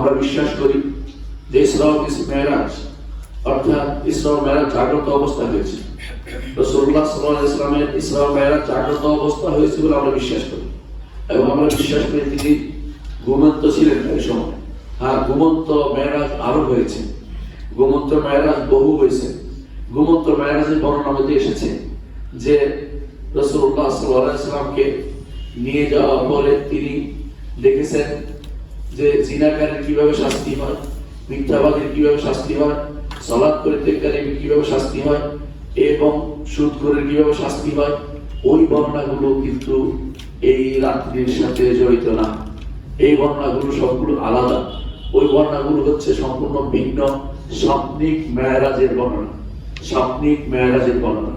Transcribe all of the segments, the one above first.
আমরা বিশ্বাস করি যে জাগ্রত অবস্থা হয়েছে। সাল্লাহ ইসলামের জাগ্রত অবস্থা হয়েছে বলে আমরা বিশ্বাস করি। এবং আমরা বিশ্বাস করি তিনি ঘুমন্ত ছিলেন এই সময়। ঘুমন্ত মেয়েরাজ আরও হয়েছে। ঘুমন্ত মেয়েরাজ বহু হয়েছে। ঘুমন্ত মেয়েরাজের বর্ণনা মধ্যে এসেছে যে রসুল্লাহ সাল্লামকে নিয়ে যাওয়ার পরে তিনি দেখেছেন যে জিনাকারের কীভাবে শাস্তি হয়, মিথ্যাবাদীর কীভাবে শাস্তি হয় সলাৎ পরিত্যাগকারীর কীভাবে শাস্তি হয় এবং সুদ করে কীভাবে শাস্তি হয়, ওই বর্ণনাগুলো কিন্তু এই রাত্রির সাথে জড়িত না। এই বর্ণনাগুলো সবগুলো আলাদা। ওই বর্ণনাগুলো হচ্ছে সম্পূর্ণ ভিন্ন স্বপ্নিক মেয়ারাজের বর্ণনা। স্বপ্নিক মেয়ারাজের বর্ণনা।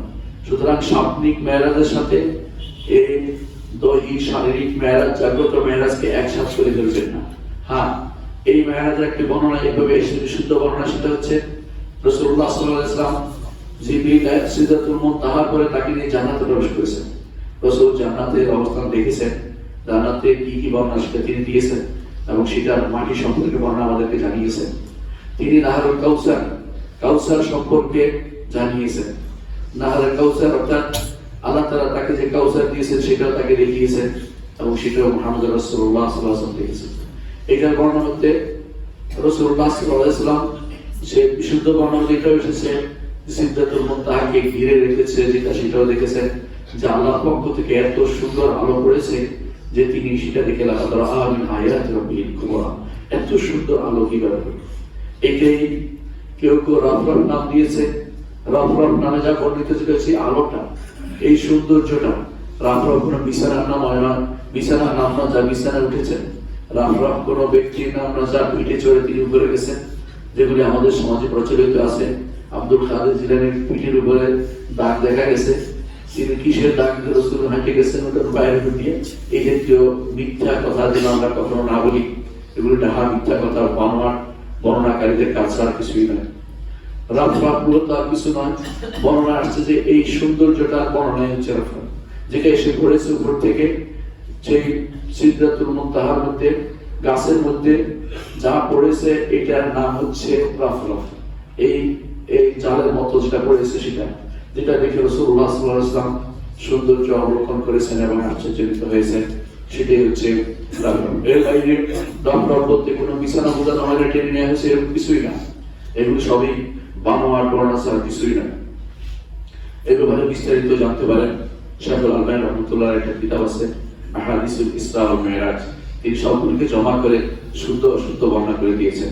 সুতরাং স্বপ্নিক মেয়ারাজের সাথে এই দৈহিক শারীরিক মেয়ারাজ, জাগ্রত মেয়ারাজকে একসাথে করে ধরবেন না। হ্যাঁ এই একটি বর্ণনা বর্ণনা সেটা হচ্ছে রসুল্লাহ সাল্লাহ ইসলাম তাকে নিয়ে জান্নাতে প্রবেশ করেছেন। রসুল জান্নাতের অবস্থান দেখেছেন, জান্নাতে কি কি বর্ণনা সেটা তিনি দিয়েছেন এবং সেটার মাটি সম্পর্কে বর্ণনা আমাদেরকে জানিয়েছেন। তিনি নাহারুল কাউসার কাউসার সম্পর্কে জানিয়েছেন। নাহারুল কাউসার অর্থাৎ আল্লাহ তাআলা তাকে যে কাউসার দিয়েছেন, সেটাও তাকে দেখিয়েছেন এবং সেটাও মোহাম্মদ আলাইহি ওয়াসাল্লাম দেখেছেন। এটার বর্ণনা মধ্যে রাসূলুল্লাহ সাল্লাল্লাহু আলাইহি সে বিশুদ্ধ বর্ণনা যেটা এসেছে সিদ্ধাতুল মুনতাহাকে ঘিরে রেখেছে, যেটা সেটাও দেখেছেন, যে আল্লাহর পক্ষ থেকে এত সুন্দর আলো পড়েছে যে তিনি সেটা দেখে লাগাত আমিন আয়াত রব্বিল কুবরা। এত সুন্দর আলো কীভাবে? এটাই কেউ কেউ রফরফ নাম দিয়েছে। রফরফ নামে যা বর্ণিত হয়েছে আলোটা, এই সৌন্দর্যটা, রাফরফ কোনো বিছানার নাম হয় না। বিছানার নাম না, যা বিছানায় উঠেছেন রাফরফ কোনো ব্যক্তির নাম যা পিঠে চড়ে তিনি উপরে গেছেন, যেগুলি আমাদের সমাজে প্রচলিত আছে। আব্দুল কাদের জিলানির পিঠের উপরে দাগ দেখা গেছে। তিনি কিসের দাগ রসুল হাঁটে গেছেন ওটার বাইরে ঢুকিয়ে এই মিথ্যা কথা যেন আমরা কখনো না বলি। এগুলো ডাহা মিথ্যা কথা বানোয়ার বর্ণনাকারীদের কাজ আর কিছুই নয়। রাফরাফ মূলত আর কিছু নয়। বর্ণনা আসছে যে এই সৌন্দর্যটার বর্ণনাই হচ্ছে রাফরাফ যেটা এসে পড়েছে উপর থেকে, সেই সিদ্ধাতুল মধ্যে, গাছের মধ্যে যা পড়েছে এটার নাম হচ্ছে এই এই জালের মতো যেটা পড়েছে সেটা, যেটা দেখে রসুল্লাহ সাল্লাহ ইসলাম সৌন্দর্য অবলোকন করেছেন এবং আশ্চর্যজনিত হয়েছেন হচ্ছে এর বাইরে বলতে কোনো বিছানা বোঝানো হয় টেনে নেওয়া হয়েছে, এরকম কিছুই না। এগুলো সবই বানোয়ার বর্ণনা ছাড়া কিছুই না। এ ব্যাপারে বিস্তারিত জানতে পারেন। শাহুল আলমাই রহমতুল্লাহ একটা কিতাব আছে। আহাদিসুল ইসলাম মেয়েরাজ তিনি সবগুলিকে জমা করে শুদ্ধ অশুদ্ধ বর্ণনা করে দিয়েছেন।